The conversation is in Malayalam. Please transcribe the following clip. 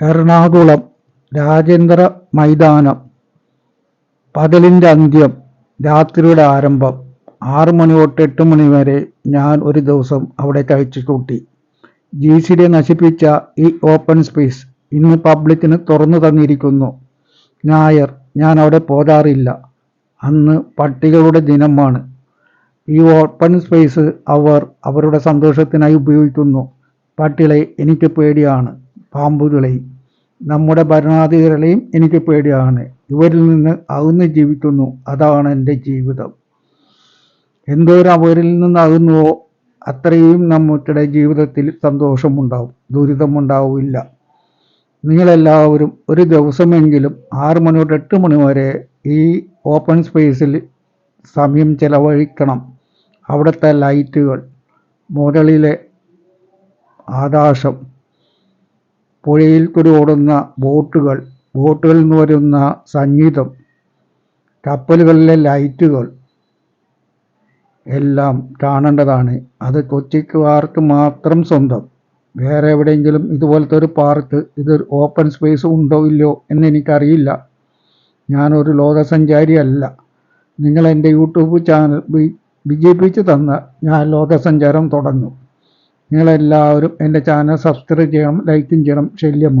എറണാകുളം രാജേന്ദ്ര മൈതാനം. പകലിന്റെ അന്ത്യം രാത്രിയുടെ ആരംഭം. ആറു മണി തൊട്ട് എട്ട് മണി വരെ ഞാൻ ഒരു ദിവസം അവിടെ കഴിച്ചു കൂട്ടി ജി സി ഡി നശിപ്പിച്ച ഈ ഓപ്പൺ സ്പേസ് ഇന്ന് പബ്ലിക്കിന് തുറന്നു തന്നിരിക്കുന്നു. ഞായർ ഞാൻ അവിടെ പോകാറില്ല അന്ന് പട്ടികളുടെ ദിനമാണ്. ഈ ഓപ്പൺ സ്പേസ് അവർ അവരുടെ സന്തോഷത്തിനായി ഉപയോഗിക്കുന്നു. പട്ടികളെ എനിക്ക് പേടിയാണ്. പാമ്പുകളെയും നമ്മുടെ ഭരണാധികാരികളെയും എനിക്ക് പേടിയാണ്. ഇവരിൽ നിന്ന് അകന്ന് ജീവിക്കുന്നു. അതാണ് എന്റെ ജീവിതം. എന്തോരം അവരിൽ നിന്ന് അകന്നുവോ അത്രയും നമ്മുടെ ജീവിതത്തിൽ സന്തോഷമുണ്ടാവും. ദുരിതമുണ്ടാവില്ല. നിങ്ങളെല്ലാവരും ഒരു ദിവസമെങ്കിലും ആറ് മണി തൊട്ട് എട്ട് മണി വരെ ഈ ഓപ്പൺ സ്പേസിൽ സമയം ചെലവഴിക്കണം. അവിടുത്തെ ലൈറ്റുകൾ മുകളിലെ ആകാശം പുഴയിൽ കൂടി ഓടുന്ന ബോട്ടുകൾ ബോട്ടുകളിൽ നിന്ന് വരുന്ന സംഗീതം കപ്പലുകളിലെ ലൈറ്റുകൾ എല്ലാം കാണേണ്ടതാണ്. അത് കൊച്ചിക്കാർക്ക് മാത്രം സ്വന്തം. വേറെ എവിടെയെങ്കിലും ഇതുപോലത്തെ ഒരു പാർക്ക് ഇത് ഓപ്പൺ സ്പേസ് ഉണ്ടോ ഇല്ലയോ എന്ന് എനിക്കറിയില്ല. ഞാനൊരു ലോകസഞ്ചാരിയല്ല. നിങ്ങൾ എന്റെ യൂട്യൂബ് ചാനൽ വിജയിപ്പിച്ച് തന്ന ഞാൻ ലോകസഞ്ചാരം തുടങ്ങും. നിങ്ങളെല്ലാവരും എന്റെ ചാനൽ സബ്സ്ക്രൈബ് ചെയ്യണം ലൈക്കും ചെയ്യണം ശല്യം